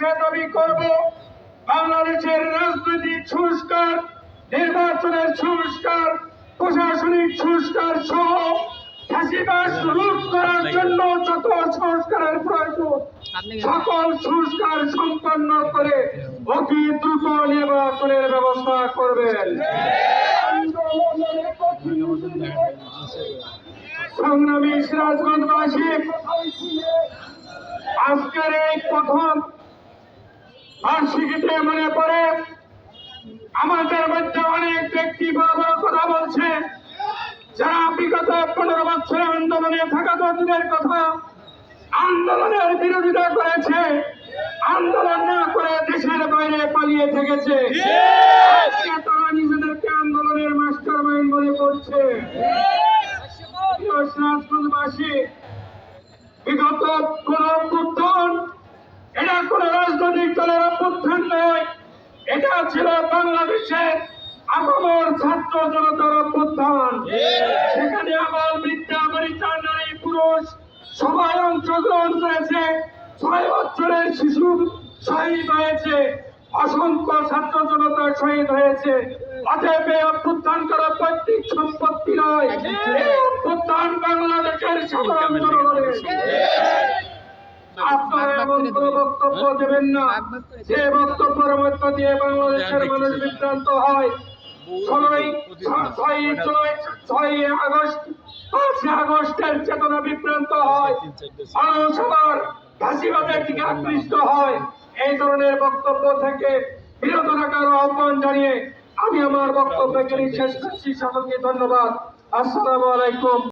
কাছে দাবি করব বাংলাদেশের রাজনৈতিক সংস্কার নির্বাচনের সংস্কার প্রশাসনিক সংস্কার সহ ফাঁসিবাস রোধ করার জন্য যত সংস্কারের প্রয়োজন সকল সংস্কার সম্পন্ন করে অতি দ্রুত নির্বাচনের ব্যবস্থা করবেন। সংগ্রামী সিরাজগঞ্জবাসী আজকের এই প্রথম বার্ষিকীতে মনে পড়ে, আমাদের মধ্যে অনেক ব্যক্তি বড় বড় কথা বলছে। যারা বিগত পনেরো বছর আন্দোলনে থাকা দূরের কথা আন্দোলনের বিরোধিতা করেছে, আন্দোলন না করে দেশের বাইরে পালিয়ে থেকেছে। তারা নিজেদেরকে আন্দোলনের মাস্টার মাইন্ড মনে করছে। বিগত কোন এটা কোন রাজনৈতিক এটা ছিল বাংলাদেশের আপামর ছাত্র জনতার অভ্যুত্থান। সেখানে আমার বৃদ্ধা বনিতা নারী পুরুষ সবাই অংশগ্রহণ করেছে। ছয় বছরের শিশু শহীদ হয়েছে। অসংখ্য ছাত্র জনতা শহীদ হয়েছে। অতএব অভ্যুত্থান করা পৈতৃক সম্পত্তি নয়। অভ্যুত্থান বাংলাদেশের সাধারণ জনগণের। কোন বক্তব্য দেবেন না। যে বক্তব্যের মধ্য দিয়ে বাংলাদেশের মানুষ বিভ্রান্ত হয়। আকৃষ্ট হয়। এই ধরনের বক্তব্য থেকে বিরত থাকার জানিয়ে আমি আমার বক্তব্য এখানে শেষ করছি। সকলকে ধন্যবাদ। আসসালামু আলাইকুম।